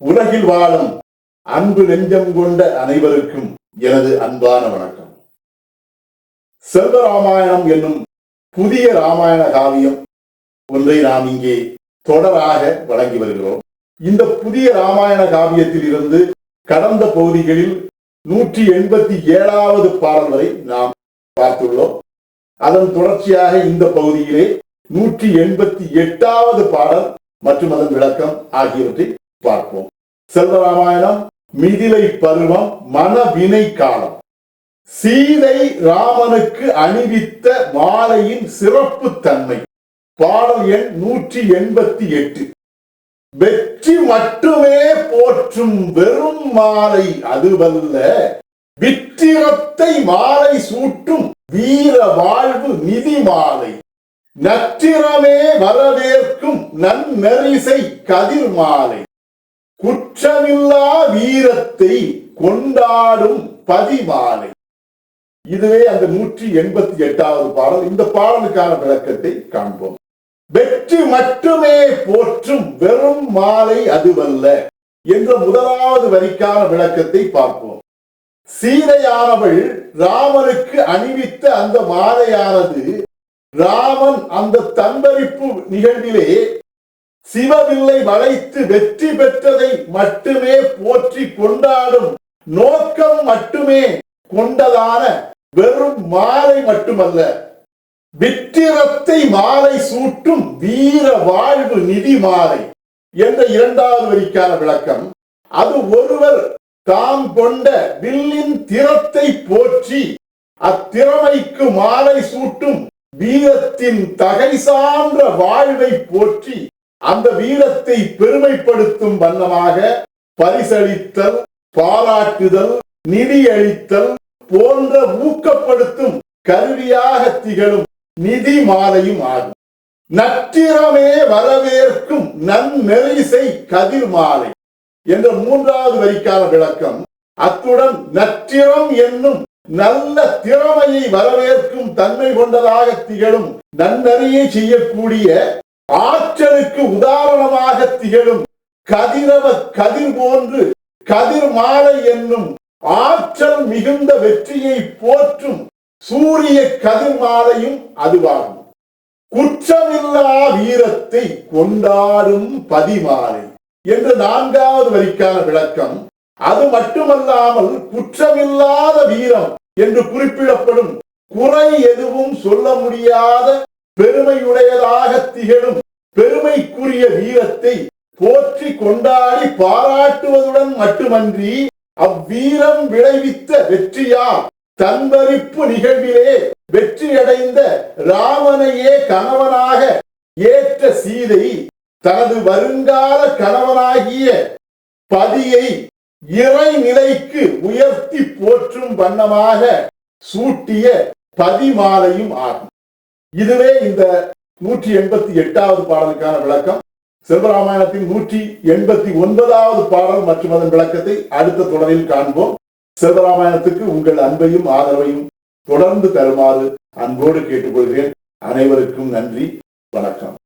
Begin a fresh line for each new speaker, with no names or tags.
உலகில் வாழும் அன்பு நெஞ்சம் கொண்ட அனைவருக்கும் எனது அன்பான வணக்கம். செல்வ ராமாயணம் என்னும் புதிய ராமாயண காவியம் ஒன்றை நாம் இங்கே தொடராக வழங்கி வருகிறோம். இந்த புதிய ராமாயண காவியத்தில் இருந்து கடந்த பகுதிகளில் நூற்றி எண்பத்தி ஏழாவது பாடல் வரை நாம் பார்த்துள்ளோம். அதன் தொடர்ச்சியாக இந்த பகுதியிலே நூற்றி எண்பத்தி எட்டாவது பாடல் மற்றும் அதன் விளக்கம் ஆகியவற்றை பார்ப்போம். செல்வராமாயணம் மிதிலை பருவம் மனவினை காலம். சீதை ராமனுக்கு அணிவித்த மாலையின் சிறப்பு தன்மை. பாடல் எண் நூற்றி எண்பத்தி எட்டு. வெற்றி மட்டுமே போற்றும் வெறும் மாலை அதுவல்ல வித்திரத்தை மாலை சூட்டும் வீர வாழ்வு நிதி மாலை. நற்றிரமே வரவேற்கும் நன்னெரிசை கதிர் மாலை குற்றமில்லா வீரத்தை கொண்டாடும் பதிமாலை இதுவே அந்த நூற்றி எண்பத்தி எட்டாவது பாடல். இந்த பாடலுக்கான விளக்கத்தை காண்போம். வெற்றி மட்டுமே போற்றும் வெறும் மாலை அதுவல்ல என்ற முதலாவது வரிக்கான விளக்கத்தை பார்ப்போம். சீதையானவள் ராமனுக்கு அணிவித்த அந்த மாலையானது ராமன் அந்த தன்பரிப்பு நிகழ்விலே சிவவில்லை வளைத்து வெற்றி பெற்றதை மட்டுமே போற்றி கொண்டாடும். நோக்கம் மட்டுமே கொண்டதான வெறும் மாலை மட்டுமல்ல. வித்திரத்தை மாலை சூட்டும் வீர வாழ்வு நிதி மாலை என்ற இரண்டாவது வரிக்கான விளக்கம். அது ஒருவர் தாம் கொண்ட வில்லின் திறத்தை போற்றி அத்திறமைக்கு மாலை சூட்டும் வீரத்தின் தகை சான்ற வாழ்வை போற்றி அந்த வீரத்தை பெருமைப்படுத்தும் வண்ணமாக பரிசளித்தல் பாராட்டுதல் நிதி அளித்தல் போன்ற ஊக்கப்படுத்தும் கருவியாக திகழும் நிதி மாலையும் ஆகும். நற்றிரமே வரவேற்கும் நன்னெரிசை கதிர் மாலை என்ற மூன்றாவது வரிக்கான விளக்கம். அத்துடன் நற்றிரம் என்னும் நல்ல திறமையை வரவேற்கும் தன்மை கொண்டதாக திகழும் நன்னறியை செய்யக்கூடிய ஆற்றலுக்கு உதாரணமாக திகழும் கதிரவ கதிர் போன்று கதிர் மாலை என்னும் ஆற்றல் மிகுந்த வெற்றியை போற்றும் சூரிய கதிர் மாலையும் அதுவாகும். குற்றமில்லா வீரத்தை கொண்டாடும் பதிமாலை என்று நான்காவது வரிக்கான விளக்கம். அது மட்டுமல்லாமல் குற்றமில்லாத வீரம் என்று குறிப்பிடப்படும் குறை எதுவும் சொல்ல முடியாத பெருமையுடையதாக திகழும் பெருமைக்குரிய வீரத்தை போற்றி கொண்டாடி பாராட்டுவதுடன் மட்டுமன்றி அவ்வீரம் விளைவித்த வெற்றியால் தன்பறிப்பு நிகழ்விலே வெற்றியடைந்த ராமனையே கணவனாக ஏற்ற சீதை தனது வருங்கால கணவனாகிய பதியை இறைநிலைக்கு உயர்த்தி போற்றும் வண்ணமாக சூட்டிய பதிமாலையும் ஆகும். இதுவே இந்த நூற்றி எண்பத்தி எட்டாவது பாடலுக்கான விளக்கம். செல்வராமாயணத்தின் நூற்றி எண்பத்தி ஒன்பதாவது பாடல் மற்றும் அதன் விளக்கத்தை அடுத்த தொடரில் காண்போம். செல்வராமாயணத்துக்கு உங்கள் அன்பையும் ஆதரவையும் தொடர்ந்து தருமாறு அன்போடு கேட்டுக்கொள்கிறேன். அனைவருக்கும் நன்றி. வணக்கம்.